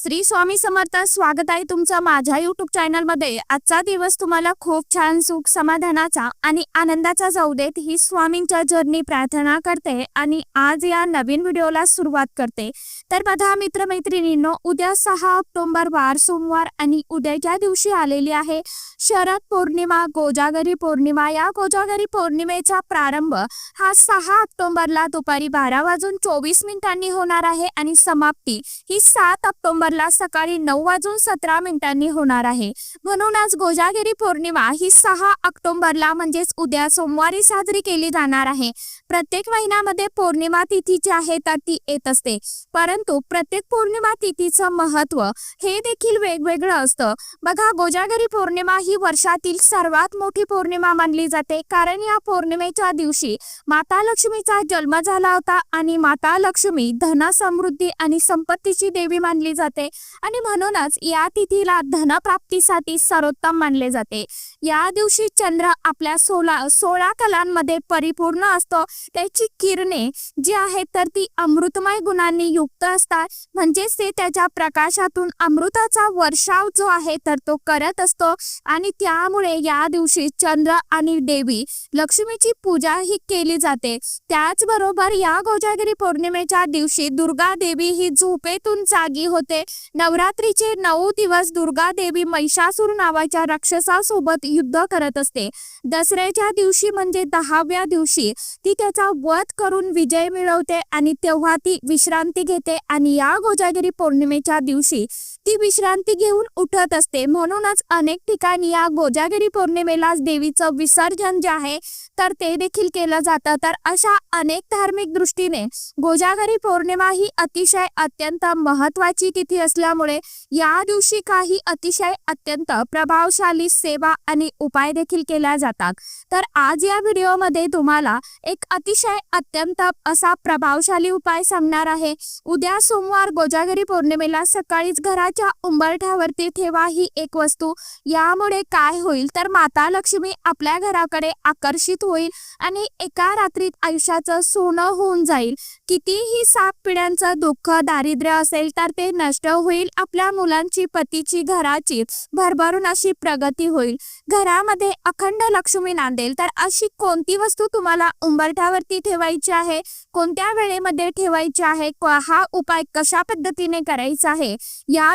श्री स्वामी समर्थ स्वागत आहे तुमचं माझ्या युट्यूब चॅनलमध्ये आजचा दिवस तुम्हाला खूप छान सुख समाधानाचा आणि आनंदाचा जाऊ देत ही स्वामींच्या जर्नी प्रार्थना करते आणि आज या नवीन व्हिडिओला सुरुवात करते. तर बघा मित्रमैत्रिणींनो उद्या सहा ऑक्टोंबर वार सोमवार आणि उद्याच्या दिवशी आलेली आहे शरद पौर्णिमा गोजागरी पौर्णिमा. या गोजागरी पौर्णिमेचा प्रारंभ हा सहा ऑक्टोबरला दुपारी बारा वाजून चोवीस मिनिटांनी होणार आहे आणि समाप्ती ही सात ऑक्टोबरला सकाळी नऊ वाजून सतरा मिनिटांनी होणार आहे. म्हणूनच गोजागिरी पौर्णिमा ही सहा ऑक्टोबरला म्हणजेच उद्या सोमवारी साजरी केली जाणार आहे. प्रत्येक महिन्यामध्ये पौर्णिमा तिथी जी आहे तर ती येत असते. परंतु प्रत्येक पौर्णिमा तिथीचं महत्त्व हे देखील वेगवेगळं असतं. बघा गोजागिरी पौर्णिमा ही वर्षातील सर्वात मोठी पौर्णिमा मानली जाते. कारण या पौर्णिमेच्या दिवशी माता लक्ष्मीचा जन्म झाला होता आणि माता लक्ष्मी धन समृद्धी आणि संपत्तीची देवी मानली जाते. आणि म्हणूनच या तिथीला धनप्राप्तीसाठी सर्वोत्तम मानले जाते. या दिवशी चंद्र आपल्या सोळा सोळा कलांमध्ये परिपूर्ण असतो. त्याची किरणे जी आहेत तर ती अमृतमय गुणांनी युक्त असतात. म्हणजेच ते त्याच्या प्रकाशातून अमृताचा वर्षाव जो आहे तर तो करत असतो. आणि त्यामुळे या दिवशी चंद्र आणि देवी लक्ष्मीची पूजा ही केली जाते. त्याचबरोबर या गोजागिरी पौर्णिमेच्या दिवशी दुर्गा देवी ही झोपेतून जागी होते. नवरात्रीचे नऊ दिवस दुर्गा देवी महिषासूर नावाच्या राक्षसासोबत युद्ध करत असते. दसऱ्याच्या दिवशी म्हणजे दहाव्या दिवशी ती त्याचा वध करून विजय मिळवते आणि तेव्हा ती विश्रांती घेते. आणि या गोजागिरी पौर्णिमेच्या दिवशी ती विश्रांती घेऊन उठत असते. म्हणूनच अनेक ठिकाणी या गोजागिरी पौर्णिमेला देवीचं विसर्जन जे आहे तर ते देखील केलं जातं. तर अशा अनेक धार्मिक दृष्टीने गोजागरी पौर्णिमा ही अतिशय अत्यंत महत्वाची तिथी असल्यामुळे या दिवशी काही अतिशय अत्यंत प्रभावशाली सेवा आणि उपाय देखील केल्या जातात. तर आज या व्हिडिओमध्ये तुम्हाला एक अतिशय अत्यंत असा प्रभावशाली उपाय सांगणार आहे. उद्या सोमवार गोजागरी पौर्णिमेला सकाळीच घरात घराच्या उंबरठ्यावरती ठेवा ही एक वस्तू. यामुळे काय होईल तर माता लक्ष्मी आपल्या घराकडे आकर्षित होईल आणि एका रात्रीत आयुष्याचं सोनं होऊन जाईल. कितीही साप पिढ्यांचं दुःख दारिद्र्य असेल तर ते नष्ट होईल आपल्या मुलांची पतीची घराची. भरभरून अशी प्रगती होईल. घरामध्ये अखंड लक्ष्मी नांदेल. तर अशी कोणती वस्तू तुम्हाला उंबरठ्यावरती ठेवायची आहे? कोणत्या वेळेमध्ये ठेवायची आहे? हा उपाय कशा पद्धतीने करायचा आहे? या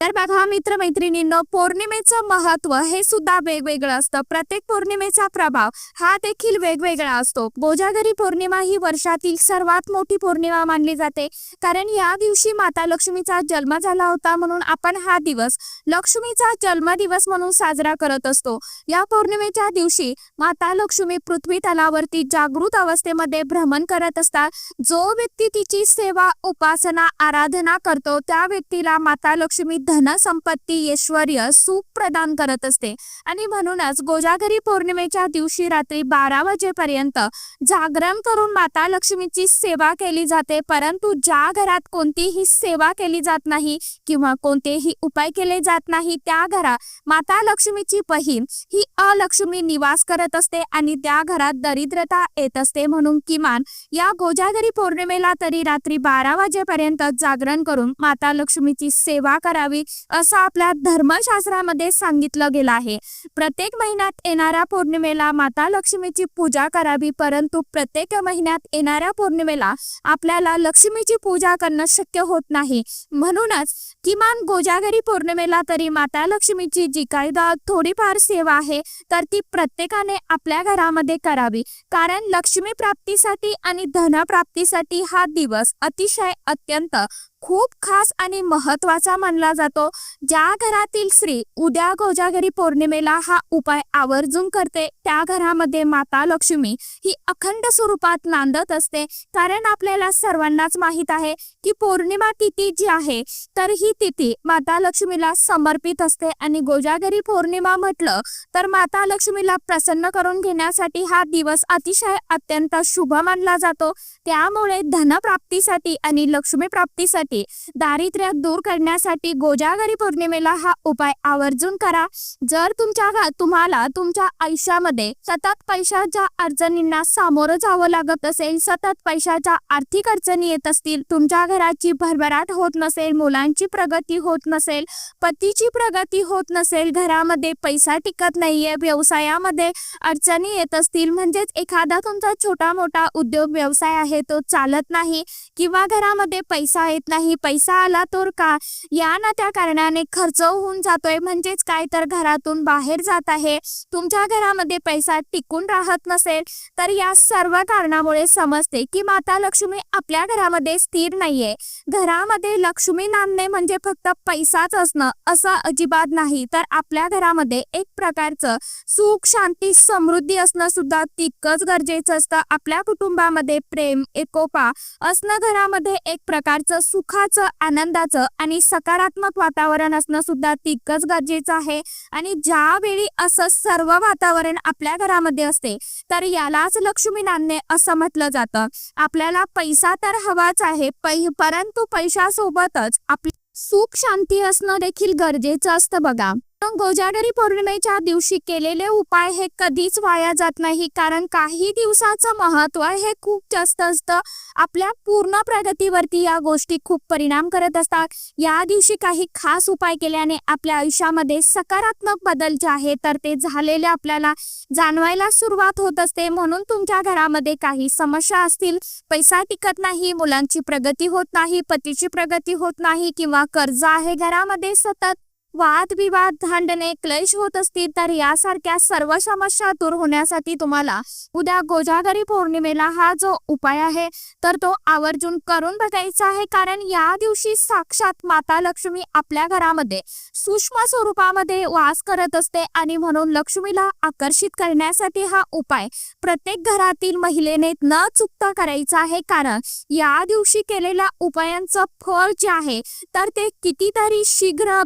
तर बघा मित्रमैत्रिणींनो पौर्णिमेचं महत्त्व हे सुद्धा वेगवेगळं असतं. प्रत्येक पौर्णिमेचा प्रभाव हा देखील वेगवेगळा असतो. गोजागरी पौर्णिमा ही वर्षातील सर्वात मोठी पौर्णिमा मानली जाते. कारण या दिवशी माता लक्ष्मीचा जन्म झाला होता म्हणून आपण हा दिवस लक्ष्मीचा जन्मदिवस म्हणून साजरा करत असतो. या पौर्णिमेच्या दिवशी माता लक्ष्मी पृथ्वी तलावरती जागृत अवस्थेमध्ये भ्रमण करत असतात. जो व्यक्ती तिची सेवा उपासना आराधना करतो त्या व्यक्तीला माता लक्ष्मी धनसंपत्ती ऐश्वर्य ऐश्वर सुख प्रदान करत असते. आणि म्हणूनच गोजागरी पौर्णिमेच्या दिवशी रात्री बारा वाजेपर्यंत जागरण करून माता लक्ष्मीची सेवा केली जाते. परंतु ज्या घरात कोणतीही सेवा केली जात नाही किंवा कोणतेही उपाय केले जात नाही त्या घरात माता लक्ष्मीची बहीण ही अलक्ष्मी निवास करत असते आणि त्या घरात दरिद्रता येत असते. म्हणून किमान या गोजागरी पौर्णिमेला तरी रात्री बारा वाजेपर्यंत जागरण करून माता लक्ष्मीची सेवा करावी. असं आपल्या धर्मशास्त्रामध्ये सांगितलं गेलं आहे. प्रत्येक महिन्यात येणाऱ्या पौर्णिमेला माता लक्ष्मीची पूजा करावी परंतु प्रत्येक महिन्यात येणाऱ्या पौर्णिमेला आपल्याला लक्ष्मीची पूजा करणं शक्य होत नाही. म्हणूनच किमान गोजागरी पौर्णिमेला तरी माता लक्ष्मीची जी काही थोडीफार सेवा आहे तर ती प्रत्येकाने आपल्या घरामध्ये करावी. कारण लक्ष्मी प्राप्तीसाठी आणि धनप्राप्तीसाठी हा दिवस अतिशय अत्यंत खूप खास आणि महत्त्वाचा मानला जातो. ज्या घरातील स्त्री उद्या गोजागरी पौर्णिमेला हा उपाय आवर्जून करते त्या घरामध्ये माता लक्ष्मी ही अखंड स्वरूपात नांदत असते. कारण आपल्याला सर्वांनाच माहीत आहे की पौर्णिमा तिथी जी आहे तर ही तिथी माता लक्ष्मीला समर्पित असते. आणि गोजागरी पौर्णिमा म्हटलं तर माता लक्ष्मीला प्रसन्न करून घेण्यासाठी हा दिवस अतिशय अत्यंत शुभ मानला जातो. त्यामुळे धनप्राप्तीसाठी आणि लक्ष्मी प्राप्तीसाठी दारिद्र्य दूर करण्यासाठी गोजागरी पौर्णिमेला हा उपाय आवर्जून करा. जर तुमच्या तुम्हाला तुमच्या आयुष्यामध्ये सतत पैशाच्या अडचणींना सामोरं जावं लागत असेल सतत पैशाच्या आर्थिक अडचणी येत असतील तुमच्या घराची भरभराट होत नसेल मुलांची प्रगती होत नसेल पतीची प्रगती होत नसेल घरामध्ये पैसा टिकत नाहीये व्यवसायामध्ये अडचणी येत असतील म्हणजेच एखादा तुमचा छोटा मोठा उद्योग व्यवसाय आहे तो चालत नाही किंवा घरामध्ये पैसा येत नाही पैसा आला तर का? या ना त्या कारणाने खर्च होऊन जातोय. म्हणजेच काय तर घरातून बाहेर जात आहे. तुमच्या घरामध्ये पैसा टिकून राहत नसेल तर या सर्व कारणामुळे समजते की माता लक्ष्मी आपल्या घरामध्ये स्थिर नाहीये. घरामध्ये लक्ष्मी नांदणे म्हणजे फक्त पैसाच असणं असं अजिबात नाही. तर आपल्या घरामध्ये एक प्रकारचं सुख शांती समृद्धी असणं सुद्धा तितकंच गरजेचं असतं. आपल्या कुटुंबामध्ये प्रेम एकोपा असणं घरामध्ये एक प्रकारचं सुख सुखाचं आनंदाचं आणि सकारात्मक वातावरण असणं सुद्धा तितकंच गरजेचं आहे. आणि ज्यावेळी असं सर्व वातावरण आपल्या घरामध्ये असते तर यालाच लक्ष्मी नांदणे असं म्हटलं जातं. आपल्याला पैसा तर हवाच आहे पै परंतु पैशासोबतच आपली सुख शांती असणं देखील गरजेचं असतं बघा. पण गोजागरी पौर्णिमेच्या दिवशी केलेले उपाय हे कधीच वाया जात नाही कारण काही दिवसाचं महत्त्व हे खूप जास्त असतं. आपल्या पूर्ण प्रगतीवरती या गोष्टी खूप परिणाम करत असतात. या दिवशी काही खास उपाय केल्याने आपल्या आयुष्यामध्ये सकारात्मक बदल जे आहे तर ते झालेले आपल्याला जाणवायला सुरुवात होत असते. म्हणून तुमच्या घरामध्ये काही समस्या असतील पैसा टिकत नाही मुलांची प्रगती होत नाही पतीची प्रगती होत नाही किंवा कर्ज आहे घरामध्ये सतत वादविवाद भांडणे क्लेश होत असतील तर यासारख्या सर्व समस्या दूर होण्यासाठी तुम्हाला उद्या गोजागरी पौर्णिमेला हा जो उपाय आहे तर तो आवर्जून करून बघायचा आहे. कारण या दिवशी साक्षात माता लक्ष्मी आपल्या घरामध्ये सूक्ष्म स्वरूपामध्ये वास करत असते आणि म्हणून लक्ष्मीला आकर्षित करण्यासाठी हा उपाय प्रत्येक घरातील महिलेने न चुकता करायचा आहे. कारण या दिवशी केलेल्या उपायांचं फळ जे आहे तर ते कितीतरी शीघ्र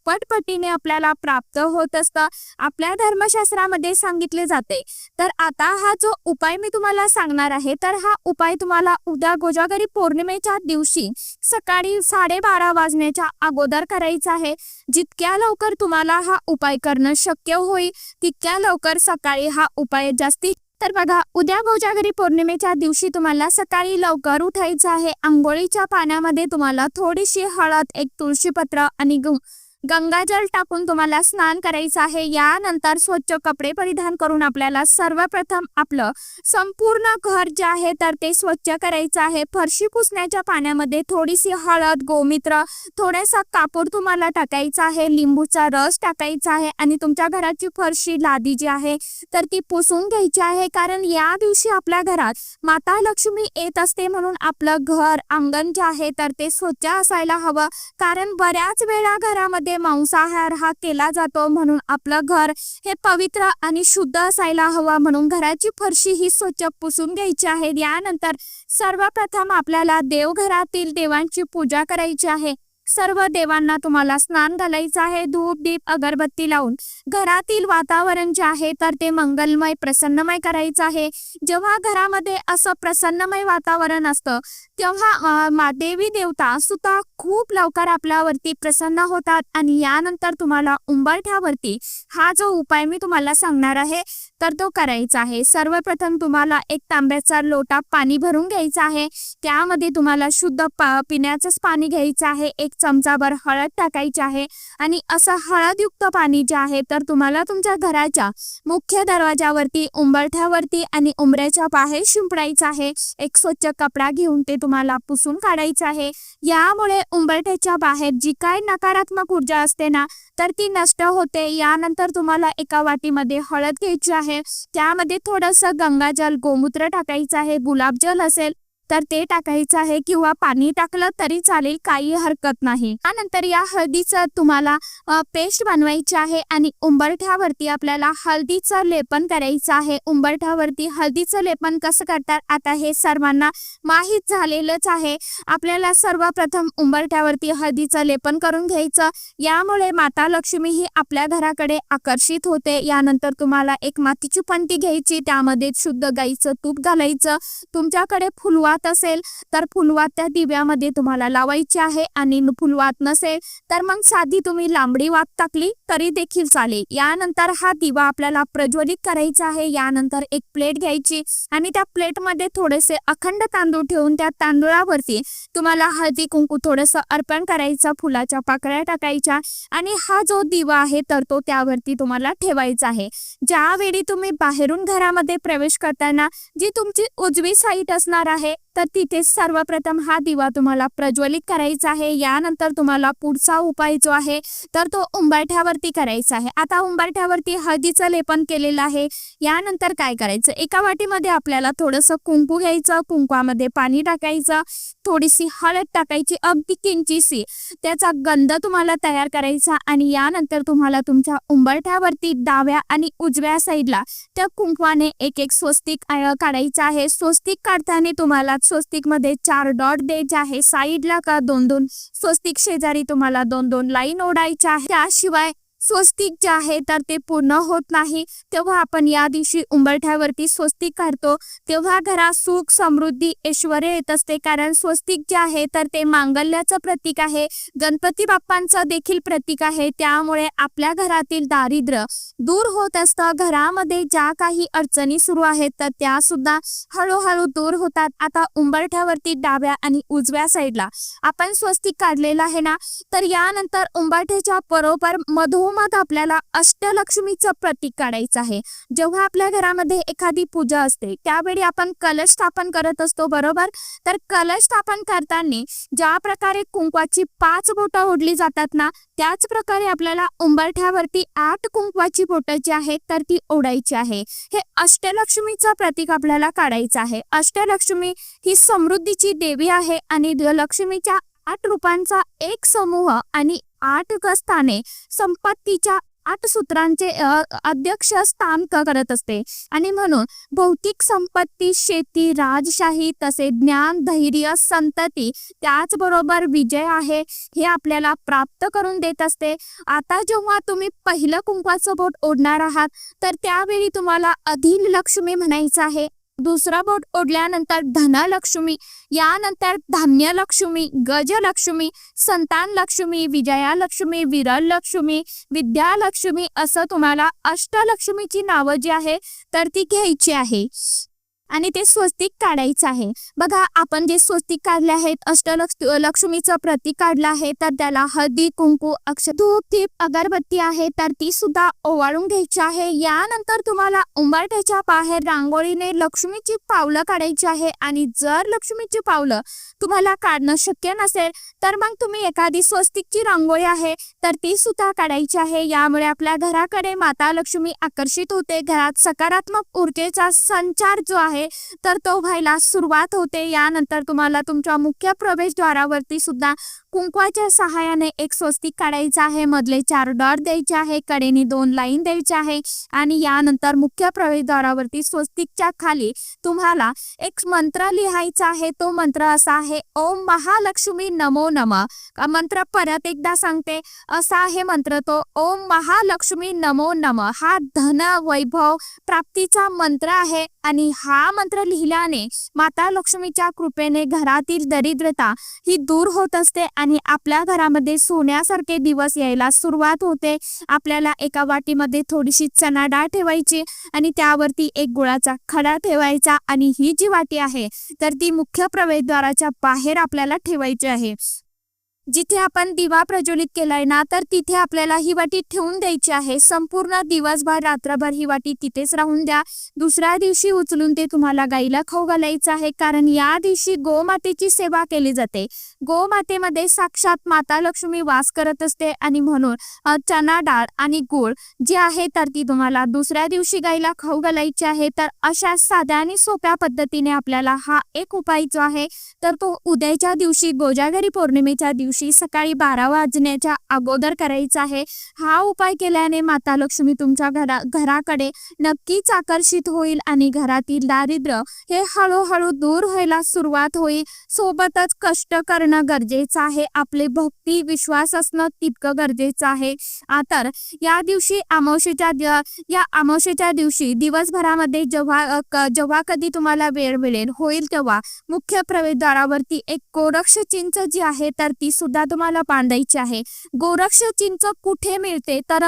दुप्पट पटीने आपल्याला प्राप्त होत असतं. आपल्या धर्मशास्त्रामध्ये सांगितले जाते. तर आता हा जो उपाय मी तुम्हाला सांगणार आहे तर हा उपाय तुम्हाला उद्या गोजागरी पौर्णिमेच्या दिवशी सकाळी साडेबारा वाजण्याच्या अगोदर करायचा आहे. जितक्या लवकर तुम्हाला हा उपाय करणं शक्य होईल तितक्या लवकर सकाळी हा उपाय जास्ती. तर बघा उद्या गोजागरी पौर्णिमेच्या दिवशी तुम्हाला सकाळी लवकर उठायचं आहे. आंघोळीच्या पाण्यामध्ये तुम्हाला थोडीशी हळद एक तुळशीपत्र आणि गु गंगाजल टाकून तुम्हाला स्नान करायचं आहे. यानंतर स्वच्छ कपडे परिधान करून आपल्याला सर्वप्रथम आपलं संपूर्ण घर जे आहे तर ते स्वच्छ करायचं आहे. फरशी पुसण्याच्या पाण्यामध्ये थोडीशी हळद गोमित्र थोडासा कापूर तुम्हाला टाकायचा आहे. लिंबूचा रस टाकायचा आहे आणि तुमच्या घराची फरशी लादी जी आहे तर ती पुसून घ्यायची आहे. कारण या दिवशी आपल्या घरात माता लक्ष्मी येत असते म्हणून आपलं घर अंगण जे आहे तर ते स्वच्छ असायला हवं. कारण बऱ्याच वेळा घरामध्ये मांसाहार हा केला जातो म्हणून आपलं घर हे पवित्र आणि शुद्ध असायला हवं म्हणून घराची फरशी ही स्वच्छ पुसून घ्यायची आहे. यानंतर सर्वप्रथम आपल्याला देवघरातील देवांची पूजा करायची आहे. सर्व देवांना तुम्हाला स्नान घालायचं आहे. धूप दीप अगरबत्ती लावून घरातील वातावरण जे आहे तर ते मंगलमय प्रसन्नमय करायचं आहे. जेव्हा घरामध्ये असं प्रसन्नमय वातावरण असतं तेव्हा मा देवी देवता सुद्धा खूप लवकर आपल्यावरती प्रसन्न होतात आणि यानंतर तुम्हाला उंबरठ्यावरती हा जो उपाय मी तुम्हाला सांगणार आहे तर तो करायचा आहे. सर्वप्रथम तुम्हाला एक तांब्याचा लोटा पाणी भरून घ्यायचा आहे. त्यामध्ये तुम्हाला शुद्ध पिण्याचंच पाणी घ्यायचं आहे. एक चमचाभर हळद टाकायची आहे आणि असं हळदयुक्त पाणी जे आहे तर तुम्हाला तुमच्या घराच्या मुख्य दरवाजावरती उंबरठ्यावरती आणि उंबऱ्याच्या बाहेर शिंपडायचं आहे. एक स्वच्छ कपडा घेऊन ते तुम्हाला पुसून काढायचं आहे. यामुळे उंबरठ्याच्या बाहेर जी काय नकारात्मक ऊर्जा असते ना तर ती नष्ट होते. यानंतर तुम्हाला एका वाटीमध्ये हळद घ्यायची आहे. त्यामध्ये थोडंसं गंगाजल गोमूत्र टाकायचं आहे. गुलाबजल असेल तर ते टाकायचं आहे किंवा पाणी टाकलं तरी चालेल काही हरकत नाही. त्यानंतर या हळदीचं तुम्हाला पेस्ट बनवायची आहे आणि उंबरठ्यावरती आपल्याला हळदीचं लेपन करायचं आहे. उंबरठ्यावरती हळदीचं लेपन कसं करतात आता हे सर्वांना माहीत झालेलंच आहे. आपल्याला सर्वप्रथम उंबरठ्यावरती हळदीचं लेपन करून घ्यायचं. यामुळे माता लक्ष्मी ही आपल्या घराकडे आकर्षित होते. यानंतर तुम्हाला एक मातीची पंटी घ्यायची. त्यामध्ये शुद्ध गाईचं तूप घालायचं. तुमच्याकडे फुलवा फुलवात असेल तर फुलवात त्या दिव्यामध्ये तुम्हाला लावायची आहे आणि फुलवात नसेल तर मग साधी तुम्ही लांबडी वात टाकली तरी देखील चालेल. यानंतर हा दिवा आपल्याला प्रज्वलित करायचा आहे. यानंतर एक प्लेट घ्यायची आणि त्या प्लेटमध्ये थोडेसे अखंड तांदूळ ठेवून त्या तांदूळावरती तुम्हाला हळदी कुंकू थोडंसं अर्पण करायचं फुलाच्या पाकळ्या टाकायच्या आणि हा जो दिवा आहे तर तो त्यावरती तुम्हाला ठेवायचा आहे. ज्यावेळी तुम्ही बाहेरून घरामध्ये प्रवेश करताना जी तुमची उजवी साईट असणार आहे तर तिथे सर्वप्रथम हा दिवा तुम्हाला प्रज्वलित करायचा आहे. यानंतर तुम्हाला पुढचा उपाय जो आहे तर तो उंबरठ्यावरती करायचा आहे. आता उंबरठ्यावरती हळदीचं लेपन केलेलं आहे. यानंतर काय करायचं? एका वाटीमध्ये आपल्याला थोडंसं कुंकू घ्यायचं कुंकवामध्ये पाणी टाकायचं थोडीशी हळद टाकायची अगदी किंचीशी. त्याचा गंध तुम्हाला तयार करायचा आणि यानंतर तुम्हाला तुमच्या उंबरठ्यावरती डाव्या आणि उजव्या साईडला त्या कुंकवाने एक एक स्वस्तिक अ, काढायचं आहे. स्वस्तिक काढताना तुम्हाला स्वस्तिकमध्ये चार डॉट द्यायचे आहे. साईडला का दोन दोन? स्वस्तिक शेजारी तुम्हाला दोन दोन लाईन ओढायच्या आहे त्याशिवाय स्वस्तिक जे आहे तर ते पूर्ण होत नाही. तेव्हा आपण या दिवशी उंबरठ्यावरती स्वस्तिक काढतो. तेव्हा घरात सुख समृद्धी ऐश्वर येत असते. कारण स्वस्तिक जे आहे तर ते मांगल्याचं प्रतीक आहे. गणपती बाप्पांचं देखील प्रतीक आहे. त्यामुळे आपल्या घरातील दारिद्र्य दूर होत असतं. घरामध्ये ज्या काही अडचणी सुरू आहेत तर त्या सुद्धा हळूहळू दूर होतात. आता उंबरठ्यावरती डाव्या आणि उजव्या साईडला आपण स्वस्तिक काढलेलं आहे ना? तर यानंतर उंबरठ्याच्या बरोबर मधोमध आपल्याला अष्टलक्ष्मीचं प्रतीक काढायचं आहे. जेव्हा आपल्या घरामध्ये एखादी पूजा असते त्यावेळी आपण कलश स्थापन करत असतो बरोबर? तर कलश स्थापन करताना ज्या प्रकारे कुंकवाची पाच बोटं ओढली जातात ना त्याच प्रकारे आपल्याला उंबरठ्यावरती आठ कुंकवाची बोटं जी आहेत तर ती ओढायची आहे. हे अष्टलक्ष्मीचं प्रतीक आपल्याला काढायचं आहे. अष्टलक्ष्मी ही समृद्धीची देवी आहे आणि लक्ष्मीच्या आठ रूपांचा एक समूह आणि आठ गस्ताने संपत्तीच्या आठ सूत्रांचे अध्यक्ष स्थान करत असते. आणि म्हणून भौतिक संपत्ती शेती राजशाही तसे ज्ञान धैर्य संतती त्याचबरोबर विजय आहे हे आपल्याला प्राप्त करून देत असते. आता जेव्हा तुम्ही पहिलं कुंकवाचं बोट ओढणार आहात तर त्यावेळी तुम्हाला अधिन लक्ष्मी म्हणायचं आहे. दुसरा बोट ओढल्यानंतर धनलक्ष्मी यानंतर धान्यलक्ष्मी गजलक्ष्मी संतान लक्ष्मी विजयालक्ष्मी विरल लक्ष्मी विद्यालक्ष्मी असं तुम्हाला अष्टलक्ष्मीची नावं जी आहे तर ती घ्यायची आहे. आणि ते स्वस्तिक काढायचं आहे. बघा आपण जे स्वस्तिक काढले आहेत अष्टलक्ष लक्ष्मीचं प्रतीक काढलं आहे तर त्याला हळदी कुंकू अक्ष धूप दीप अगरबत्ती आहे तर ती सुद्धा ओवाळून घ्यायची आहे. यानंतर तुम्हाला उंबरठ्याच्या बाहेर रांगोळीने लक्ष्मीची पावलं काढायची आहे आणि जर लक्ष्मीची पावलं तुम्हाला काढणं शक्य नसेल तर मग तुम्ही एखादी स्वस्तिकची रांगोळी आहे तर ती सुद्धा काढायची आहे. यामुळे आपल्या घराकडे माता लक्ष्मी आकर्षित होते. घरात सकारात्मक ऊर्जेचा संचार जो आहे तर तो व्हायला सुरुवात होते. यानंतर तुम्हाला तुमच्या मुख्य प्रवेशद्वारावरती सुद्धा कुंकवाच्या सहाय्याने एक स्वस्तिक काढायचा आहे. मधले चार डॉट द्यायचे आहे. कडेने दोन लाईन द्यायचे आहे. आणि यानंतर मुख्य प्रवेशद्वारावरती स्वस्तिकच्या खाली तुम्हाला एक मंत्र लिहायचा आहे. तो मंत्र असा आहे ओम महालक्ष्मी नमो नम. मंत्र परत एकदा सांगते? असा आहे मंत्र तो ओम महालक्ष्मी नमो नम. हा धन वैभव प्राप्तीचा मंत्र आहे. आणि हा मंत्र लिहिल्याने माता लक्ष्मीच्या कृपेने घरातील दरिद्रता ही दूर होत असते. आणि आपल्या घरामध्ये सोन्यासारखे दिवस यायला सुरुवात होते. आपल्याला एका वाटीमध्ये थोडीशी चणा डाळ ठेवायची आणि त्यावरती एक गुळाचा खडा ठेवायचा आणि ही जी वाटी आहे तर ती मुख्य प्रवेशद्वाराच्या बाहेर आपल्याला ठेवायची आहे. जिथे आपण दिवा प्रज्वलित केलाय ना तर तिथे आपल्याला ही वाटी ठेवून द्यायची आहे. संपूर्ण दिवसभर रात्रभर ही वाटी तिथेच राहून द्या. दुसऱ्या दिवशी उचलून ते तुम्हाला गाईला खाऊ घालायचं आहे. कारण या दिवशी गोमातेची सेवा केली जाते. गोमातेमध्ये साक्षात माता लक्ष्मी वास करत असते आणि म्हणून चना डाळ आणि गूळ जी आहे तर ती तुम्हाला दुसऱ्या दिवशी गाईला खाऊ घालायची आहे. तर अशा साध्या आणि सोप्या पद्धतीने आपल्याला हा एक उपाय जो आहे तर तो उद्याच्या दिवशी गोजागरी पौर्णिमेच्या दिवशी सकाळी बारा वाजण्याच्या अगोदर करायचा आहे. हा उपाय केल्याने माता लक्ष्मी तुमच्या घरा घराकडे नक्कीच आकर्षित होईल आणि घरातील दारिद्र्य हे हळूहळू दूर व्हायला सुरुवात होईल. सोबतच कष्ट करणं गरजेचं आहे. आपले भक्ती विश्वास असणं तितकं गरजेचं आहे. तर या दिवशी अमावस्येच्या या अमावशेच्या दिवशी दिवसभरामध्ये जेव्हा जेव्हा कधी तुम्हाला वेळ मिळेल होईल तेव्हा मुख्य प्रवेशद्वारावरती एक कोरक्ष चिंच जी आहे तर ती सुद्धा तुम्हाला बांधायची आहे. गोरक्ष चिंच कुठे मिळते? तर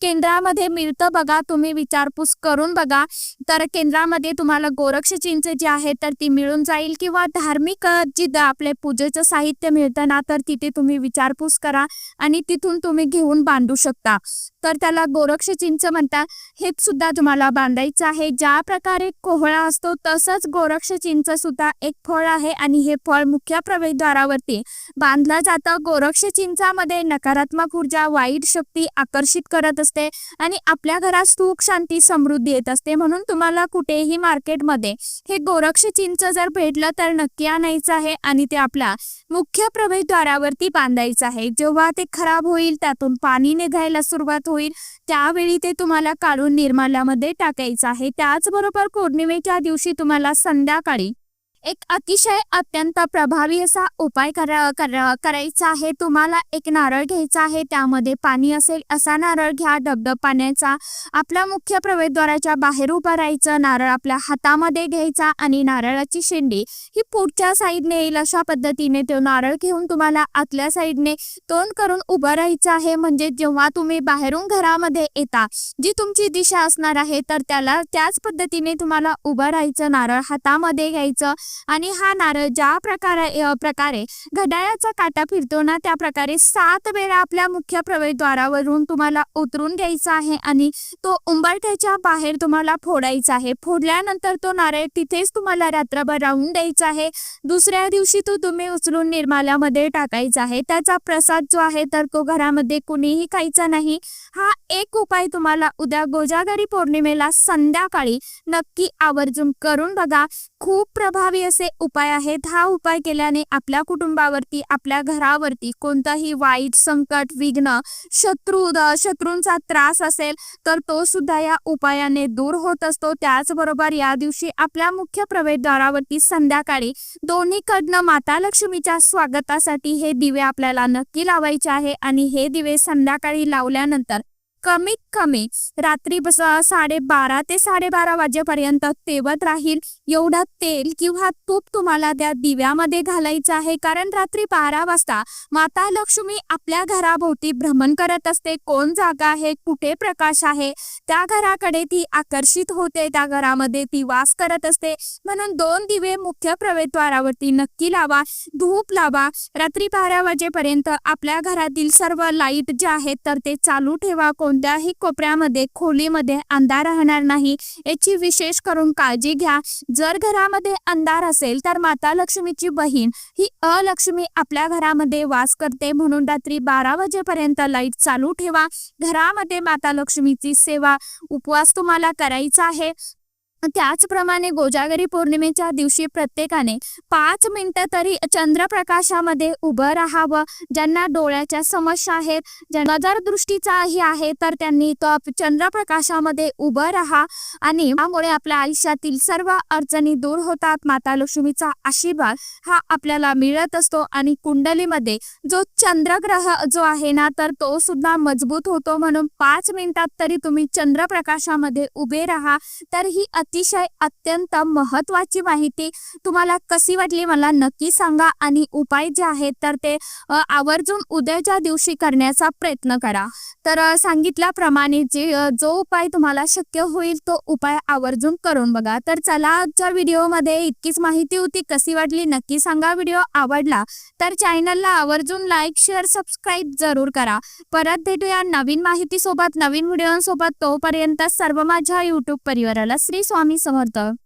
केंद्रामध्ये मिळतं बघा. तुम्ही विचारपूस करून बघा. तर केंद्रामध्ये तुम्हाला गोरक्ष चिंच जी आहे तर ती मिळून जाईल किंवा धार्मिक जी आपले पूजेचं साहित्य मिळतं ना तर तिथे तुम्ही विचारपूस करा आणि तिथून तुम्ही घेऊन बांधू शकता. तर त्याला गोरक्ष चिंच म्हणतात. हे सुद्धा तुम्हाला बांधायचं आहे. ज्या प्रकारे कोहळा असतो तसंच गोरक्ष चिंच सुद्धा एक फळ आहे आणि हे फळ मुख्य प्रवेशद्वारावरती बांधलं जातं. गोरक्ष चिंचामध्ये नकारात्मक ऊर्जा वाईट शक्ती आकर्षित करत असते आणि आपल्या घरात सुख शांती समृद्धी येत असते. म्हणून तुम्हाला कुठेही मार्केटमध्ये हे गोरक्ष चिंच जर भेटलं तर नक्की आणायचं आहे आणि ते आपल्या मुख्य प्रवेशद्वारावरती बांधायचं आहे. जेव्हा ते खराब होईल त्यातून पाणी निघायला सुरुवात होईल त्यावेळी ते तुम्हाला काढून निर्माल्यामध्ये टाकायचं आहे. त्याचबरोबर पौर्णिमेच्या दिवशी तुम्हाला संध्याकाळी एक अतिशय अत्यंत प्रभावी असा उपाय करा करा करायचा आहे. तुम्हाला एक नारळ घ्यायचा आहे. त्यामध्ये पाणी असेल असा नारळ घ्या. डबडब पाण्याचा आपल्या मुख्य प्रवेशद्वाराच्या बाहेर उभं राहायचं. नारळ आपल्या हातामध्ये घ्यायचा आणि नारळाची शेंडी ही पुढच्या साईडने येईल अशा पद्धतीने तो नारळ घेऊन तुम्हाला आतल्या साईडने तोंड करून उभं राहायचं आहे. म्हणजे जेव्हा तुम्ही बाहेरून घरामध्ये येता जी तुमची दिशा असणार आहे तर त्याला त्याच पद्धतीने तुम्हाला उभं राहायचं. नारळ हातामध्ये घ्यायचं. आणि हा नारळ ज्या प्रकारे प्रकारे घड्याळाचा काटा फिरतो ना त्या प्रकारे सात वेळा आपल्या मुख्य प्रवेशद्वारावरून तुम्हाला उतरून घ्यायचा आहे आणि तो उंबरठ्याच्या बाहेर तुम्हाला फोडायचा आहे. फोडल्यानंतर तो नारळ तिथेच तुम्हाला रात्रभर राहून द्यायचा आहे. दुसऱ्या दिवशी तो तुम्ही उचलून निर्माल्यामध्ये टाकायचा आहे. त्याचा प्रसाद जो आहे तर तो घरामध्ये कुणीही खायचा नाही. हा एक उपाय तुम्हाला उद्या गोजागरी पौर्णिमेला संध्याकाळी नक्की आवर्जून करून बघा. खूप प्रभावी असे उपाय आहेत. हा उपाय केल्याने आपल्या कुटुंबावरती आपल्या घरावरती कोणताही वाईट संकट विघ्न शत्रू द- शत्रूंचा त्रास असेल तर तो सुद्धा या उपायाने दूर होत असतो. त्याचबरोबर या दिवशी आपल्या मुख्य प्रवेशद्वारावरती संध्याकाळी दोन्हीकडनं माता लक्ष्मीच्या स्वागतासाठी हे दिवे आपल्याला नक्की लावायचे आहे आणि हे दिवे संध्याकाळी लावल्यानंतर कमीत कमी रात्री बस साडेबारा ते साडेबारा वाजेपर्यंत तेवत राहील. एवढा तेल किंवा तूप तुम्हाला त्या दिव्यामध्ये घालायचं आहे. कारण रात्री बारा वाजता माता लक्ष्मी आपल्या घराभोवती भ्रमण करत असते. कोण जागा आहे? कुठे प्रकाश आहे? त्या घराकडे ती आकर्षित होते. त्या घरामध्ये ती वास करत असते. म्हणून दोन दिवे मुख्य प्रवेशद्वारावरती नक्की लावा. धूप लावा. रात्री बारा वाजेपर्यंत आपल्या घरातील सर्व लाइट जे आहेत तर ते चालू ठेवा. कोण कोणत्याही कोपऱ्यामध्ये खोलीमध्ये अंधार राहणार नाही. याची विशेष करून काळजी घ्या. जर घरामध्ये अंधार असेल तर माता लक्ष्मीची बहीण ही अलक्ष्मी आपल्या घरामध्ये वास करते. म्हणून रात्री बारा वाजेपर्यंत लाइट चालू ठेवा. घरामध्ये माता लक्ष्मीची सेवा उपवास तुम्हाला करायचा आहे. त्याचप्रमाणे गोजागरी पौर्णिमेच्या दिवशी प्रत्येकाने पाच मिनिटं तरी चंद्रप्रकाशामध्ये उभं राहावं. ज्यांना डोळ्याच्या समस्या आहेत ज्यांना नजर दृष्टीचाही आहे तर त्यांनी तो चंद्रप्रकाशामध्ये उभं राहा. आणि त्यामुळे आपल्या आयुष्यातील सर्व अडचणी दूर होतात. माता लक्ष्मीचा आशीर्वाद हा आपल्याला मिळत असतो. आणि कुंडलीमध्ये जो चंद्रग्रह जो आहे ना तर तो सुद्धा मजबूत होतो. म्हणून पाच मिनिटात तरी तुम्ही चंद्रप्रकाशामध्ये उभे राहा. तर ही अतिशय अत्यंत महत्त्वाची माहिती तुम्हाला कशी वाटली मला नक्की सांगा आणि उपाय जे आहेत तर ते आवर्जून उद्याच्या दिवशी करण्याचा प्रयत्न करा. तर सांगितल्याप्रमाणे जे जो उपाय तुम्हाला शक्य होईल तो उपाय आवर्जून करून बघा. तर चला आजच्या व्हिडिओमध्ये इतकीच माहिती होती कशी वाटली नक्की सांगा. व्हिडिओ आवडला तर चॅनलला आवर्जून लाईक शेअर सबस्क्राईब जरूर करा. परत भेटूया नवीन माहितीसोबत नवीन व्हिडिओसोबत. तोपर्यंत सर्व माझ्या यूट्यूब परिवाराला श्री स्वामी समर्थ.